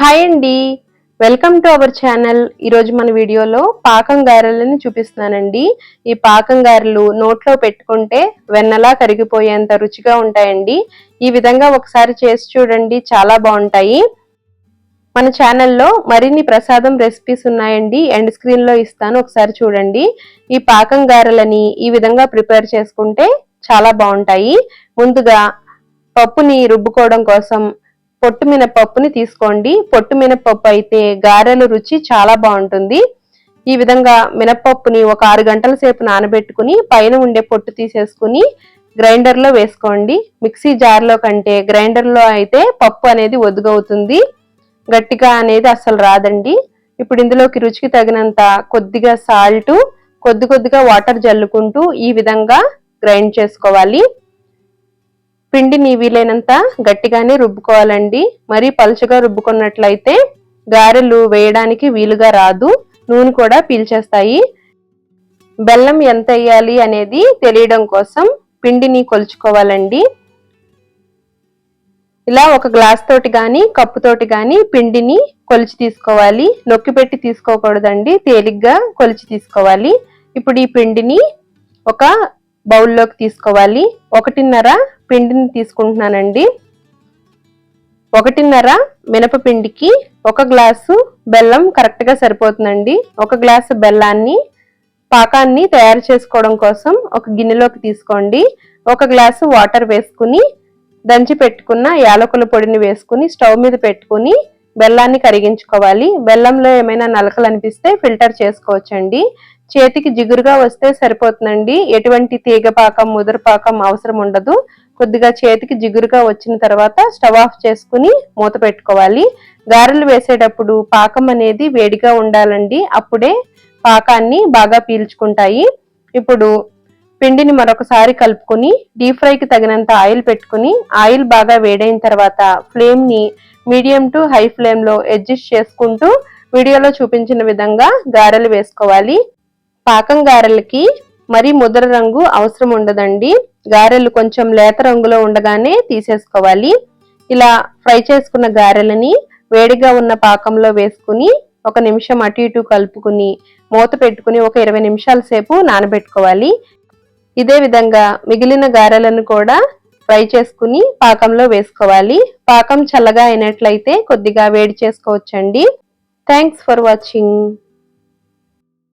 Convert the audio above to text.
Hi అండి. Welcome to our channel ఈరోజు మన వీడియోలో పాకం గారెలని చూపిస్తున్నానండి. ఈ పాకం గారెలు నోట్లో పెట్టుకుంటే వెన్నలా కరిగిపోయేంత రుచిగా ఉంటాయండి. ఈ విధంగా ఒకసారి చేసి చూడండి చాలా బాగుంటాయి. మన ఛానల్లో మరిన్ని ప్రసాదం రెసిపీస్ ఉన్నాయండి. ఎండ్ స్క్రీన్లో ఇస్తాను ఒకసారి చూడండి. ఈ పాకం గారెలని ఈ విధంగా ప్రిపేర్ చేసుకుంటే చాలా బాగుంటాయి. ముందుగా పప్పుని రుబ్బుకోవడం కోసం పొట్టు మినపప్పుని తీసుకోండి. పొట్టు మినపప్పు అయితే గారెల రుచి చాలా బాగుంటుంది. ఈ విధంగా మినపప్పుని ఒక ఆరు గంటల సేపు నానబెట్టుకుని పైన ఉండే పొట్టు తీసేసుకుని గ్రైండర్లో వేసుకోండి. మిక్సీ జార్లో కంటే గ్రైండర్లో అయితే పప్పు అనేది ఒదుగవుతుంది. గట్టిగా అనేది అసలు రాదండి. ఇప్పుడు ఇందులోకి రుచికి తగినంత కొద్దిగా సాల్ట్ కొద్ది కొద్దిగా వాటర్ జల్లుకుంటూ ఈ విధంగా గ్రైండ్ చేసుకోవాలి. పిండిని వీలైనంత గట్టిగానే రుబ్బుకోవాలండి. మరీ పలుచగా రుబ్బుకున్నట్లయితే గారెలు వేయడానికి వీలుగా రాదు. నూనె కూడా పీల్చేస్తాయి. బెల్లం ఎంత వేయాలి అనేది తెలియడం కోసం పిండిని కొలుచుకోవాలండి. ఇలా ఒక గ్లాస్ తోటి కానీ కప్పుతోటి కానీ పిండిని కొలిచి తీసుకోవాలి. నొక్కి పెట్టి తీసుకోకూడదండి. తేలిగ్గా కొలిచి తీసుకోవాలి. ఇప్పుడు ఈ పిండిని ఒక బౌల్లోకి తీసుకోవాలి. ఒకటిన్నర పిండిని తీసుకుంటున్నానండి. ఒకటిన్నర మినపపిండికి ఒక గ్లాసు బెల్లం కరెక్ట్గా సరిపోతుందండి. ఒక గ్లాసు బెల్లాన్ని పాకాన్ని తయారు చేసుకోవడం కోసం ఒక గిన్నెలోకి తీసుకోండి. ఒక గ్లాసు వాటర్ వేసుకుని దంచి పెట్టుకున్న యాలకుల పొడిని వేసుకుని స్టవ్ మీద పెట్టుకుని బెల్లాన్ని కరిగించుకోవాలి. బెల్లంలో ఏమైనా నలకలు అనిపిస్తే ఫిల్టర్ చేసుకోవచ్చండి. చేతికి జిగురుగా వస్తే సరిపోతుందండి. ఎటువంటి తీగపాకం ముదరపాకం అవసరం ఉండదు. కొద్దిగా చేతికి జిగురుగా వచ్చిన తర్వాత స్టవ్ ఆఫ్ చేసుకుని మూత పెట్టుకోవాలి. గారెలు వేసేటప్పుడు పాకం అనేది వేడిగా ఉండాలండి. అప్పుడే పాకాన్ని బాగా పీల్చుకుంటాయి. ఇప్పుడు పిండిని మరొకసారి కలుపుకొని డీప్ ఫ్రైకి తగినంత ఆయిల్ పెట్టుకుని ఆయిల్ బాగా వేడైన తర్వాత ఫ్లేమ్ని మీడియం టు హై ఫ్లేమ్లో అడ్జస్ట్ చేసుకుంటూ వీడియోలో చూపించిన విధంగా గారెలు వేసుకోవాలి. పాకం గారెలకి మరి ముద్ర రంగు అవసరం ఉండదండి. గారెలు కొంచెం లేత రంగులో ఉండగానే తీసేసుకోవాలి. ఇలా ఫ్రై చేసుకున్న గారెలని వేడిగా ఉన్న పాకంలో వేసుకుని ఒక నిమిషం అటు ఇటు కలుపుకుని మూత పెట్టుకుని ఒక ఇరవై నిమిషాల సేపు నానబెట్టుకోవాలి. ఇదే విధంగా మిగిలిన గారెలను కూడా ఫ్రై చేసుకుని పాకంలో వేసుకోవాలి. పాకం చల్లగా అయినట్లయితే కొద్దిగా వేడి చేసుకోవచ్చండి. Thanks for watching.